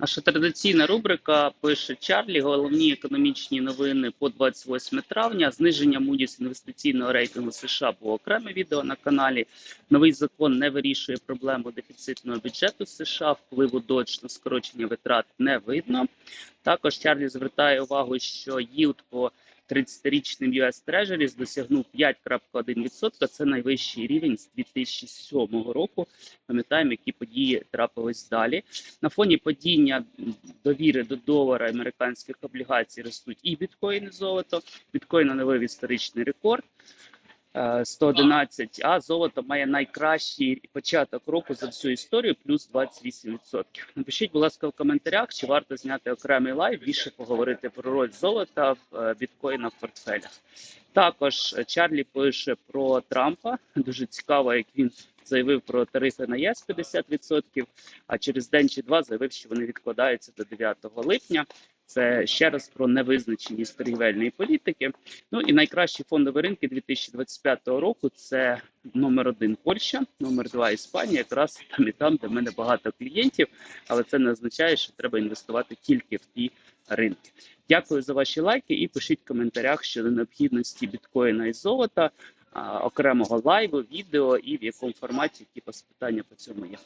Наша традиційна рубрика пише Чарлі. Головні економічні новини по 28 травня. Зниження Moody's інвестиційного рейтингу США було окреме відео на каналі. Новий закон не вирішує проблему дефіцитного бюджету США. Впливу доч на скорочення витрат не видно. Також Чарлі звертає увагу, що їлд по 30-річним US Treasuries досягнув 5,1%. Це найвищий рівень з 2007 року. Пам'ятаємо, які події трапились далі. На фоні падіння довіри до долара американських облігацій ростуть і біткоїни золото. Біткоїн оновив історичний рекорд. Е, 111, а золото має найкращий початок року за всю історію, плюс 28%. Напишіть, будь ласка, в коментарях, чи варто зняти окремий лайв, більше поговорити про роль золота в е, біткоїна в портфелях. Також е, Чарлі пише про Трампа. Дуже цікаво, як він заявив про тарифи на ЄС 50%, а через день чи два заявив, що вони відкладаються до 9 липня. Це ще раз про невизначеність торгівельної політики. Ну і найкращі фондові ринки 2025 року це номер один Польща, номер два Іспанія, якраз там і там, де в мене багато клієнтів, але це не означає, що треба інвестувати тільки в ті ринки. Дякую за ваші лайки і пишіть в коментарях щодо необхідності біткоїна і золота, окремого лайву, відео і в якому форматі які вас питання по цьому є.